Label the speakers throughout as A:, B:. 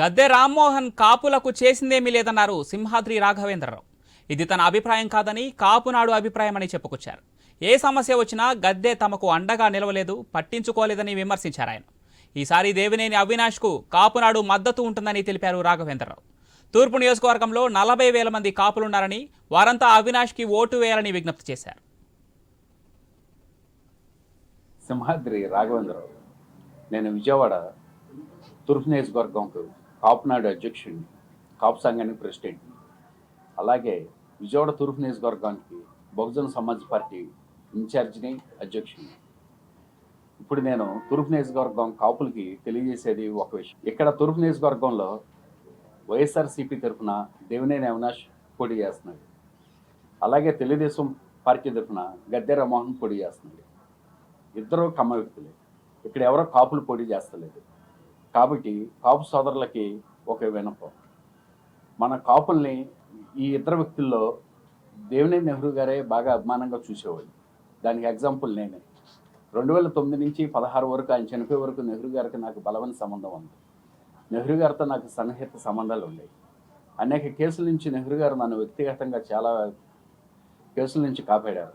A: గద్దె రామ్మోహన్ కాపులకు చేసిందేమీ లేదన్నారు సింహాద్రి రాఘవేంద్రరావు. ఇది తన అభిప్రాయం కాదని కాపునాడు అభిప్రాయం అని చెప్పుకొచ్చారు. ఏ సమస్య వచ్చినా గద్దె తమకు అండగా నిలవలేదు పట్టించుకోలేదని విమర్శించారు ఆయన. ఈసారి దేవినేని అవినాష్కు కాపునాడు మద్దతు ఉంటుందని తెలిపారు రాఘవేంద్రరావు. తూర్పు నియోజకవర్గంలో నలభై వేల మంది కాపులున్నారని వారంతా అవినాష్కి ఓటు వేయాలని విజ్ఞప్తి చేశారు.
B: సింహాద్రి రాఘవేంద్రరావు నేను విజయవాడ తూర్పు నియోజకవర్గంకు కాపునాడు అధ్యక్షుడిని కాపు సంఘానికి ప్రెసిడెంట్ అలాగే విజయవాడ తూర్పు నియోజకవర్గానికి బహుజన సమాజ్ పార్టీ ఇన్ఛార్జిని అధ్యక్షుడిని ఇప్పుడు నేను తూర్పు నియోజకవర్గం కాపులకి తెలియజేసేది ఒక విషయం. ఇక్కడ తూర్పు నియోజకవర్గంలో వైఎస్ఆర్సీపీ తరఫున దేవినేని అవినాష్ పోటీ చేస్తున్నాడు. అలాగే తెలుగుదేశం పార్టీ తరఫున గద్దె రమోహన్ పోటీ చేస్తున్నాడు. ఇద్దరు కమ్మ వ్యక్తులే. ఇక్కడ ఎవరో కాపులు పోటీ చేస్తలేదు. కాబట్టి కాపు సోదరులకి ఒక వినపం మన కాపుల్ని ఈ ఇద్దరు వ్యక్తుల్లో దేవినే నెహ్రూ గారే బాగా అభిమానంగా చూసేవాళ్ళు. దానికి ఎగ్జాంపుల్ నేనే. రెండు వేల తొమ్మిది నుంచి పదహారు వరకు ఆయన చనిపోయే వరకు నెహ్రూ గారికి నాకు బలమైన సంబంధం ఉంది. నెహ్రూ గారితో నాకు సన్నిహిత సంబంధాలు ఉన్నాయి అనేక కేసుల నుంచి నెహ్రూ గారు నన్ను వ్యక్తిగతంగా చాలా కేసుల నుంచి కాపాడారు.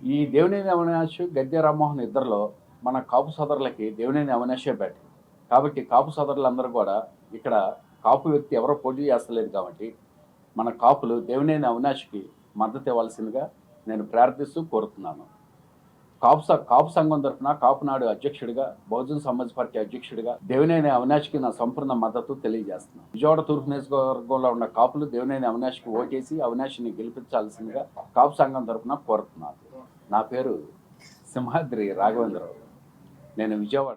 B: ఈ దేవినేని అవినాష్ గద్దె రామ్మోహన్ ఇద్దరిలో మన కాపు సోదరులకి దేవినేని అవినాషే బ్యాటింగ్. కాబట్టి కాపు సోదరులందరూ కూడా ఇక్కడ కాపు వ్యక్తి ఎవరో పోటీ చేస్తలేదు కాబట్టి మన కాపులు దేవినేని అవినాష్కి మద్దతు ఇవ్వాల్సిందిగా నేను ప్రార్థిస్తూ కోరుతున్నాను. కాపు స- కాపు సంఘం తరఫున కాపునాడు అధ్యక్షుడిగా బహుజన్ సమాజ్ పార్టీ అధ్యక్షుడిగా దేవినేని అవినాష్కి నా సంపూర్ణ మద్దతు తెలియజేస్తున్నాను. విజయవాడ తూర్పు నియోజకవర్గంలో ఉన్న కాపులు దేవినేని అవినాష్కి ఓటేసి అవినాష్ని గెలిపించాల్సిందిగా కాపు సంఘం తరఫున కోరుతున్నాను. నా పేరు సింహాద్రి రాఘవేంద్రరావు. నేను విజయవాడ